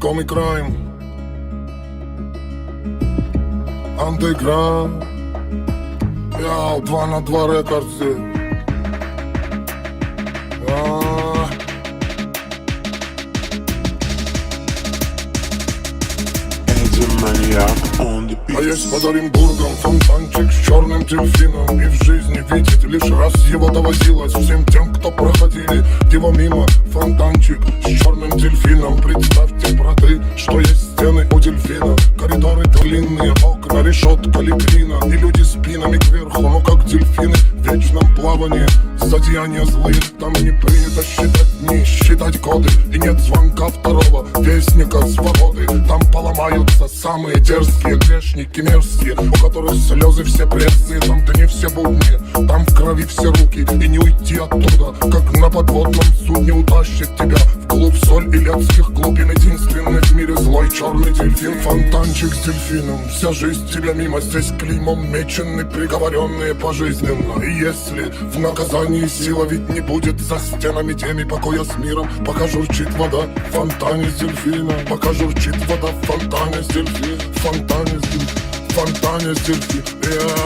Комик Райм Андеграунд. Я два на два рекордси А, А есть под Оренбургом фонтанчик с черным дельфином И в жизни видеть лишь раз его доводилось Всем тем, кто проходили его мимо. Фонтанчик что есть стены у дельфина. Коридоры длинные, окна, решетка, литрина. И люди спинами кверху, ну как дельфины В вечном плавании. Зодеяния злые, там не принято считать дни, считать годы. И нет звонка второго вестника свободы. Там поломаются самые дерзкие грешники мерзкие У которых слезы все пресные, там дни все будни Там в крови все руки и не уйти оттуда Как на подводном судне утащит тебя В клуб соль и лепских черный дельфин Фонтанчик с дельфином, вся жизнь тебя мимо Здесь клеймом мечены, приговоренные пожизненно И если в наказании сила ведь не будет За стенами теми покоя с миром. Пока журчит вода в фонтане с дельфином. Пока журчит вода в фонтане с дельфином фонтане с дельфином фонтане с дельфином Yeah, 50 underground